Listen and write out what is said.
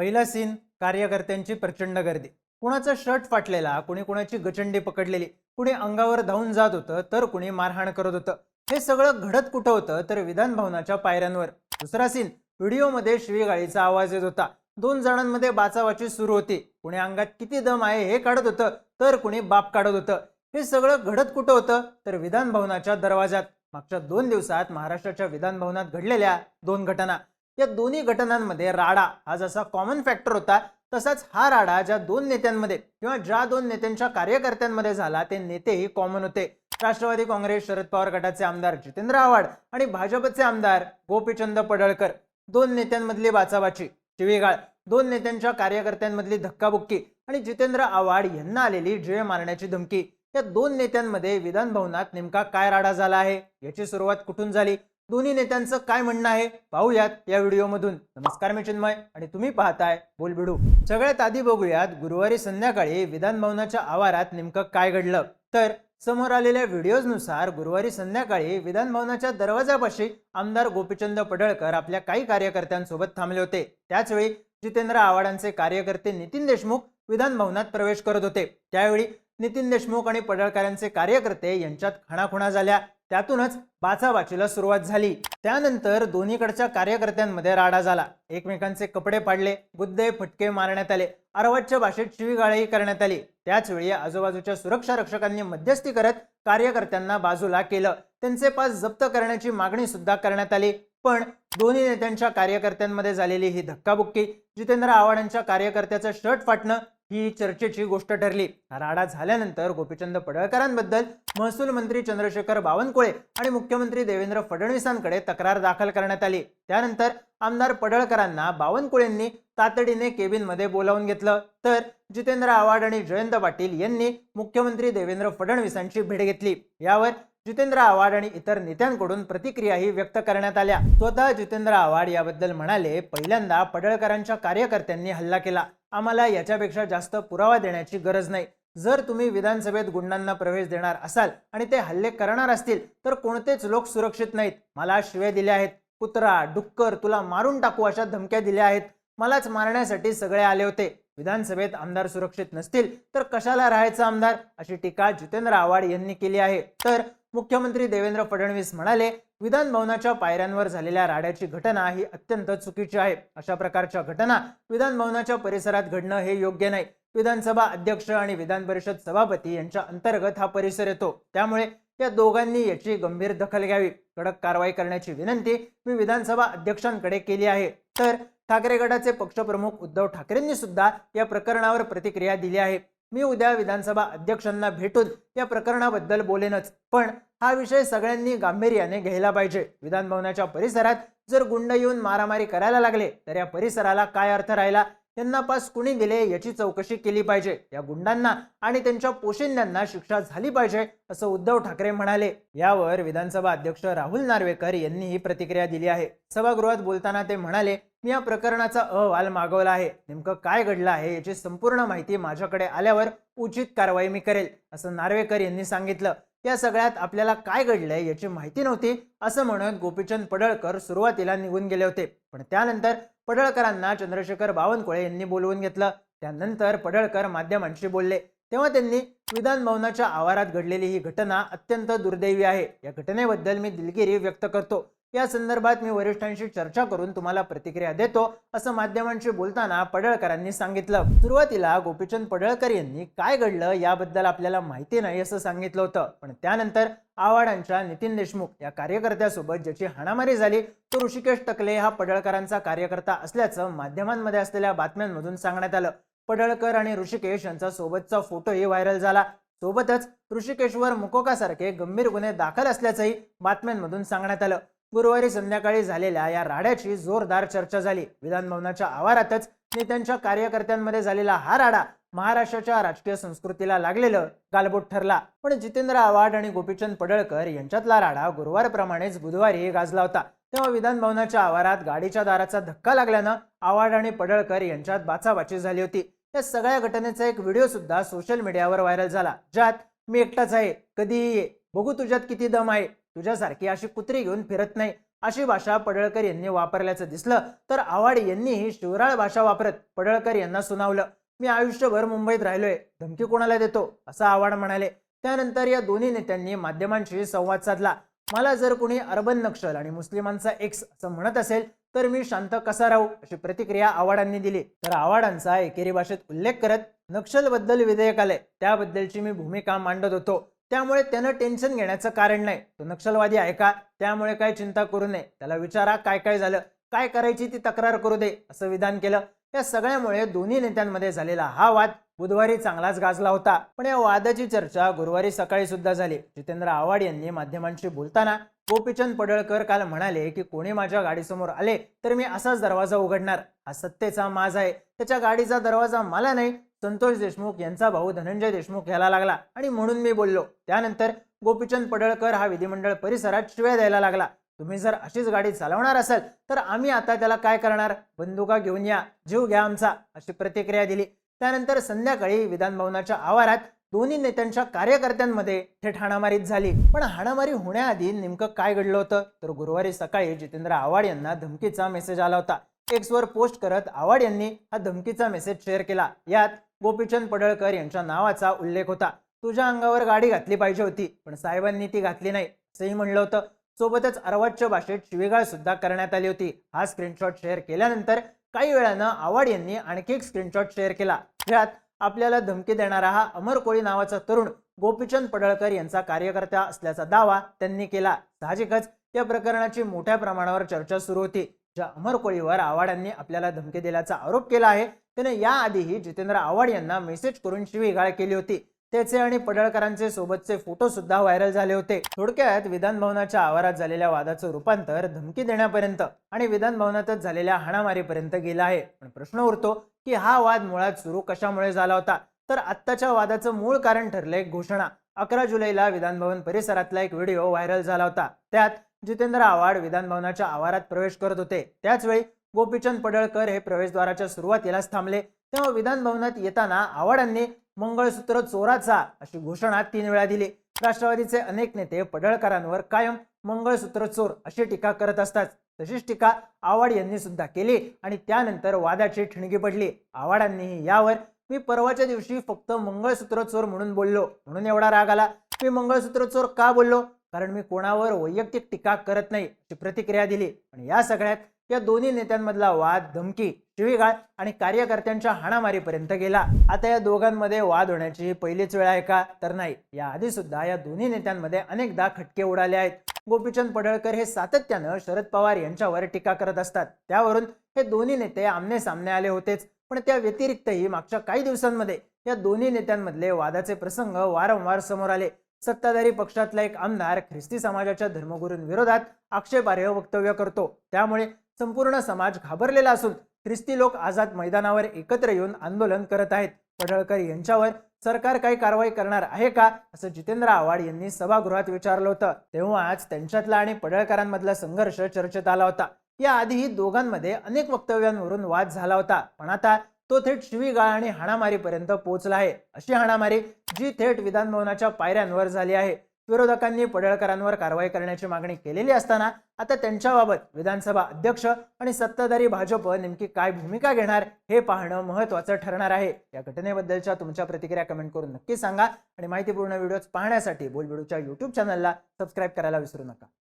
पहिला सीन कार्यकर्त्यांची प्रचंड गर्दी. कुणाचा शर्ट फाटलेला कुणी कुणाची गचंडी पकडलेली कुणी अंगावर धावून जात होतं तर कुणी मारहाण करत होतं. हे सगळं घडत कुठं होतं तर विधान भवनाच्या पायऱ्यांवर. दुसरा सीन व्हिडिओमध्ये शिवीगाळीचा आवाज येत होता. दोन जणांमध्ये बाचावाची सुरू होती. कुणी अंगात किती दम आहे हे काढत होतं तर कुणी बाप काढत होतं. हे सगळं घडत कुठं होतं तर विधान भवनाच्या दरवाजात मागच्या दोन दिवसात महाराष्ट्राच्या विधान भवनात घडलेल्या दोन घटना. या दोन्ही घटनांमध्ये राडा हा जसा कॉमन फॅक्टर होता तसाच हा राडा ज्या दोन नेत्यांमध्ये किंवा ज्या दोन नेत्यांच्या कार्यकर्त्यांमध्ये झाला ते नेतेही कॉमन होते. राष्ट्रवादी काँग्रेस शरद पवार गटाचे आमदार जितेंद्र आव्हाड आणि भाजपचे आमदार गोपीचंद पडळकर. दोन नेत्यांमधली बाचाबाची चिवीगाळ दोन नेत्यांच्या कार्यकर्त्यांमधली धक्काबुक्की आणि जितेंद्र आव्हाड यांना आलेली जिळे मारण्याची धमकी. या दोन नेत्यांमध्ये विधान भवनात नेमका काय राडा झाला आहे? याची सुरुवात कुठून झाली? दोन्ही नेत्यांचं काय म्हणणं आहे पाहूयात या व्हिडिओमधून. नमस्कार मी चिन्मय आणि तुम्ही पाहताय बोलबिडू. सगळ्यात आधी बघूयात गुरुवारी संध्याकाळी विधानभवनाच्या आवारात नेमकं काय घडलं. तर समोर आलेल्या व्हिडिओजनुसार गुरुवारी संध्याकाळी विधानभवनाच्या दरवाजापाशी आमदार गोपीचंद पडळकर आपल्या काही कार्यकर्त्यांसोबत थांबले होते. त्याचवेळी जितेंद्र आव्हाडांचे कार्यकर्ते नितीन देशमुख विधानभवनात प्रवेश करत होते. त्यावेळी नितीन देशमुख आणि पडळकरांचे कार्यकर्ते यांच्यात खणाखुणा झाल्या. त्यातूनच बाचाबाचीला सुरुवात झाली. त्यानंतर दोन्हीकडच्या कार्यकर्त्यांमध्ये राडा झाला. एकमेकांचे कपडे पाडले गुद्दे फटके मारण्यात आले अर्वाच्य भाषेत शिवीगाळही करण्यात आली. त्याचवेळी आजूबाजूच्या सुरक्षा रक्षकांनी मध्यस्थी करत कार्यकर्त्यांना बाजूला केलं. त्यांचे पास जप्त करण्याची मागणी सुद्धा करण्यात आली. पण दोन्ही नेत्यांच्या कार्यकर्त्यांमध्ये झालेली ही धक्काबुक्की जितेंद्र आव्हाडांच्या कार्यकर्त्याचं शर्ट फाटणं ही चर्चेची गोष्ट ठरली. राडा झाल्यानंतर गोपीचंद पडळकरांबद्दल महसूल मंत्री चंद्रशेखर बावनकुळे आणि मुख्यमंत्री देवेंद्र फडणवीसांकडे तक्रार दाखल करण्यात आली. त्यानंतर आमदार पडळकरांना बावनकुळेंनी तातडीने केबिनमध्ये बोलावून घेतलं. तर जितेंद्र आव्हाड आणि जयंत पाटील यांनी मुख्यमंत्री देवेंद्र फडणवीसांची भेट घेतली. यावर जितेंद्र आव्हाड आणि इतर नेत्यांकडून प्रतिक्रियाही व्यक्त करण्यात आल्या. स्वतः जितेंद्र आव्हाड याबद्दल म्हणाले पहिल्यांदा पडळकरांच्या कार्यकर्त्यांनी हल्ला केला. आम्हाला याच्यापेक्षा जास्त पुरावा देण्याची गरज नाही. जर तुम्ही विधानसभेत गुंडांना प्रवेश देणार असाल आणि ते हल्ले करणार असतील तर कोणतेच लोक सुरक्षित नाहीत. मला शिव्या दिल्या आहेत. कुत्रा डुक्कर तुला मारून टाकू अशा धमक्या दिल्या आहेत. मलाच मारण्यासाठी सगळे आले होते. विधानसभेत आमदार सुरक्षित नसतील तर कशाला राहायचं आमदार? अशी टीका जितेंद्र आव्हाड यांनी केली आहे. तर मुख्यमंत्री देवेंद्र फडणवीस म्हणाले विधान भवनाच्या पायऱ्यांवर झालेल्या राड्याची घटना ही अत्यंत चुकीची आहे. अशा प्रकारच्या घटना विधान भवनाच्या परिसरात घडणं हे योग्य नाही. विधानसभा अध्यक्ष आणि विधान परिषद सभापती यांच्या अंतर्गत हा परिसर येतो. त्यामुळे या दोघांनी याची गंभीर दखल घ्यावी. कडक कारवाई करण्याची विनंती मी विधानसभा अध्यक्षांकडे केली आहे. तर ठाकरे गटाचे पक्षप्रमुख उद्धव ठाकरेंनी सुद्धा या प्रकरणावर प्रतिक्रिया दिली आहे. मी उद्या विधानसभा अध्यक्षांना भेटून या प्रकरणाबद्दल बोलेनच. पण हा विषय सगळ्यांनी गांभीर्याने घ्यायला पाहिजे. विधान भवनाच्या परिसरात जर गुंड येऊन मारामारी करायला लागले तर या परिसराला काय अर्थ राहिला? यांना पास कुणी दिले याची चौकशी केली पाहिजे. या गुंडांना आणि त्यांच्या पोशिंद्यांना शिक्षा झाली पाहिजे असं उद्धव ठाकरे म्हणाले. यावर विधानसभा अध्यक्ष राहुल नार्वेकर यांनी ही प्रतिक्रिया दिली आहे. सभागृहात बोलताना ते म्हणाले मी या प्रकरणाचा अहवाल मागवला आहे. नेमकं काय घडलं आहे याची संपूर्ण माहिती माझ्याकडे आल्यावर उचित कारवाई मी करेल असं नार्वेकर यांनी सांगितलं. या सगळ्यात आपल्याला काय घडलंय याची माहिती नव्हती असं म्हणत गोपीचंद पडळकर सुरुवातीला निघून गेले होते. पण त्यानंतर पडळकरांना चंद्रशेखर बावनकुळे यांनी बोलवून घेतलं. त्यानंतर पडळकर माध्यमांशी बोलले. तेव्हा त्यांनी विधान भवनाच्या आवारात घडलेली ही घटना अत्यंत दुर्दैवी आहे. या घटनेबद्दल मी दिलगिरी व्यक्त करतो. या संदर्भात मी वरिष्ठांशी चर्चा करून तुम्हाला प्रतिक्रिया देतो असं माध्यमांशी बोलताना पडळकरांनी सांगितलं. सुरुवातीला गोपीचंद पडळकर यांनी काय घडलं याबद्दल आपल्याला माहिती नाही असं सांगितलं होतं. पण त्यानंतर आव्हाडांच्या नितीन देशमुख या कार्यकर्त्यासोबत ज्याची हाणामारी झाली तो ऋषिकेश टकले हा पडळकरांचा कार्यकर्ता असल्याचं माध्यमांमध्ये असलेल्या बातम्यांमधून सांगण्यात आलं. पडळकर आणि ऋषिकेश यांचा सोबतचा फोटोही व्हायरल झाला. सोबतच ऋषिकेशवर मुकोकासारखे गंभीर गुन्हे दाखल असल्याचंही बातम्यांमधून सांगण्यात आलं. गुरुवारी संध्याकाळी झालेल्या या राड्याची जोरदार चर्चा झाली. विधानभवनाच्या आवारातच नेत्यांच्या कार्यकर्त्यांमध्ये झालेला हा राडा महाराष्ट्राच्या राजकीय संस्कृतीला लागलेलं गालबोट ठरला. पण जितेंद्र आव्हाड आणि गोपीचंद पडळकर यांच्यातला राडा गुरुवारप्रमाणेच बुधवारी गाजला होता. तेव्हा विधानभवनाच्या आवारात गाडीच्या दाराचा धक्का लागल्यानं आव्हाड आणि पडळकर यांच्यात बाचाबाची झाली होती. या सगळ्या घटनेचा एक व्हिडिओ सुद्धा सोशल मीडियावर व्हायरल झाला ज्यात मी एकटाच आहे कधीही ये बघू तुझ्यात किती दम आहे तुझ्यासारखी अशी कुत्री घेऊन फिरत नाही अशी भाषा पडळकर यांनी वापरल्याचं दिसलं तर आव्हाड यांनीही शिवराळ भाषा वापरत पडळकर यांना सुनावलं. मी आयुष्यभर मुंबईत राहिलोय धमकी कोणाला देतो असं आव्हाड म्हणाले. त्यानंतर या दोन्ही नेत्यांनी माध्यमांशी संवाद साधला. मला जर कुणी अर्बन नक्षल आणि मुस्लिमांचा एक्स असं म्हणत असेल तर मी शांत कसा राहू? अशी प्रतिक्रिया आव्हाडांनी दिली. तर आव्हाडांचा एकेरी भाषेत उल्लेख करत नक्षलबद्दल विधेयक आले त्याबद्दलची मी भूमिका मांडत होतो. त्यामुळे त्यानं टेन्शन घेण्याचं कारण नाही. तो नक्षलवादी आहे का? त्यामुळे काय चिंता करू नये. त्याला विचारा काय काय झालं? काय करायची ती तक्रार करू दे असं विधान केलं. या सगळ्यामुळे दोन्ही नेत्यांमध्ये झालेला हा वाद बुधवारी चांगलाच गाजला होता. पण या वादाची चर्चा गुरुवारी सकाळी सुद्धा झाली. जितेंद्र आव्हाड यांनी माध्यमांशी बोलताना गोपीचंद पडळकर काल म्हणाले की कोणी माझ्या गाडीसमोर आले तर मी असाच दरवाजा उघडणार. हा सत्तेचा माज आहे. त्याच्या गाडीचा दरवाजा मला नाही. संतोष देशमुख यांचा भाऊ धनंजय देशमुख याला लागला आणि म्हणून मी बोललो. त्यानंतर गोपीचंद पडळकर हा विधिमंडळ परिसरात शिव्या द्यायला लागला. तुम्ही जर अशीच गाडी चालवणार असाल तर आम्ही आता त्याला काय करणार? बंदुका घेऊन या. जीव घ्या आमचा अशी प्रतिक्रिया दिली. त्यानंतर संध्याकाळी विधानभवनाच्या आवारात दोन्ही नेत्यांच्या कार्यकर्त्यांमध्ये थेट हाणामारीत झाली. पण हाणामारी होण्याआधी नेमकं काय घडलं होतं? तर गुरुवारी सकाळी जितेंद्र आव्हाड यांना धमकीचा मेसेज आला होता. एक्सवर पोस्ट करत आव्हाड यांनी हा धमकीचा मेसेज शेअर केला. यात गोपीचंद पडळकर यांच्या नावाचा उल्लेख होता. तुझ्या अंगावर गाडी घातली पाहिजे होती पण साहेबांनी ती घातली नाही असंही म्हणलं होतं. सोबतच अर्वाच्य भाषेत शिवेगाळ सुद्धा करण्यात आली होती. हा स्क्रीनशॉट शेअर केल्यानंतर काही वेळानं आव्हाड यांनी आणखी एक स्क्रीनशॉट शेअर केला. ज्यात आपल्याला धमकी देणारा हा अमर कोळी नावाचा तरुण गोपीचंद पडळकर यांचा कार्यकर्ता असल्याचा दावा त्यांनी केला. साहजिकच या प्रकरणाची मोठ्या प्रमाणावर चर्चा सुरू होती. ज्या अमर कोळीवर आव्हाडांनी आपल्याला धमकी दिल्याचा आरोप केला आहे त्याने याआधीही जितेंद्र आव्हाड यांना मेसेज करून शिवीगाळ केली होती. त्याचे आणि पडळकरांचे सोबतचे फोटो सुद्धा व्हायरल झाले होते. थोडक्यात विधान भवनाच्या आवारात झालेल्या वादाचं रूपांतर धमकी देण्यापर्यंत आणि विधान भवनातच झालेल्या हाणामारीपर्यंत गेला आहे. पण प्रश्न उरतो की हा वाद मुळात सुरू कशामुळे झाला होता? तर आत्ताच्या वादाचं मूळ कारण ठरलंय घोषणा. अकरा जुलैला विधानभवन परिसरातला एक व्हिडिओ व्हायरल झाला होता. त्यात जितेंद्र आव्हाड विधानभवनाच्या आवारात प्रवेश करत होते. त्याचवेळी गोपीचंद पडळकर हे प्रवेशद्वाराच्या सुरुवातीलाच थांबले. तेव्हा विधानभवनात येताना आव्हाडांनी मंगळसूत्र चोराचा अशी घोषणा तीन वेळा दिली. राष्ट्रवादीचे अनेक नेते पडळकरांवर कायम मंगळसूत्र चोर अशी टीका करत असतात. तशीच टीका आव्हाड यांनी सुद्धा केली आणि त्यानंतर वादाची ठिणगी पडली. आव्हाडांनीही यावर मी परवाच्या दिवशी फक्त मंगळसूत्र चोर म्हणून बोललो. म्हणून एवढा राग आला. मी मंगळसूत्र चोर का बोललो? कारण मी कोणावर वैयक्तिक टीका करत नाही अशी प्रतिक्रिया दिली. आणि या सगळ्यात या दोन्ही नेत्यांमधला वाद धमकी शिवीगाळ आणि कार्यकर्त्यांच्या हाणामारीपर्यंत गेला. आता या दोघांमध्ये वाद होण्याची ही पहिलीच वेळ आहे का? तर नाही. या आधी सुद्धा या दोन्ही नेत्यांमध्ये अनेकदा खटके उडाले आहेत. गोपीचंद पडळकर हे सातत्यानं शरद पवार यांच्यावर टीका करत असतात. त्यावरून हे दोन्ही नेते आमने सामने आले होतेच पण त्या व्यतिरिक्तही मागच्या काही दिवसांमध्ये या दोन्ही नेत्यांमधले वादाचे प्रसंग वारंवार समोर आले. सत्ताधारी पक्षातला एक आमदार ख्रिस्ती समाजाच्या धर्मगुरूंविरोधात आक्षेपार्ह वक्तव्य करतो. त्यामुळे संपूर्ण समाज घाबरलेला असून ख्रिस्ती लोक आझाद मैदानावर एकत्र येऊन आंदोलन करत आहेत. पडळकर यांच्यावर सरकार काही कारवाई करणार आहे का? असं जितेंद्र आव्हाड यांनी सभागृहात विचारलं होतं. तेव्हाच त्यांच्यातला आणि पडळकरांमधला संघर्ष चर्चेत आला होता. याआधीही दोघांमध्ये अनेक वक्तव्यांवरून वाद झाला होता. पण आता तो थेट शिवीगाळ आणि हाणामारीपर्यंत पोहोचला आहे. अशी हाणामारी जी थेट विधानभवनाच्या पायऱ्यांवर झाली आहे. विरोधकांनी पडळकरांवर कारवाई करण्याची मागणी केलेली असताना आता त्यांच्याबाबत विधानसभा अध्यक्ष आणि सत्ताधारी भाजप नेमकी काय भूमिका घेणार हे पाहणं महत्वाचं ठरणार आहे. या घटनेबद्दलच्या तुमच्या प्रतिक्रिया कमेंट करून नक्की सांगा आणि माहितीपूर्ण व्हिडिओज पाहण्यासाठी बोलबिडूच्या युट्यूब चॅनलला सबस्क्राईब करायला विसरू नका.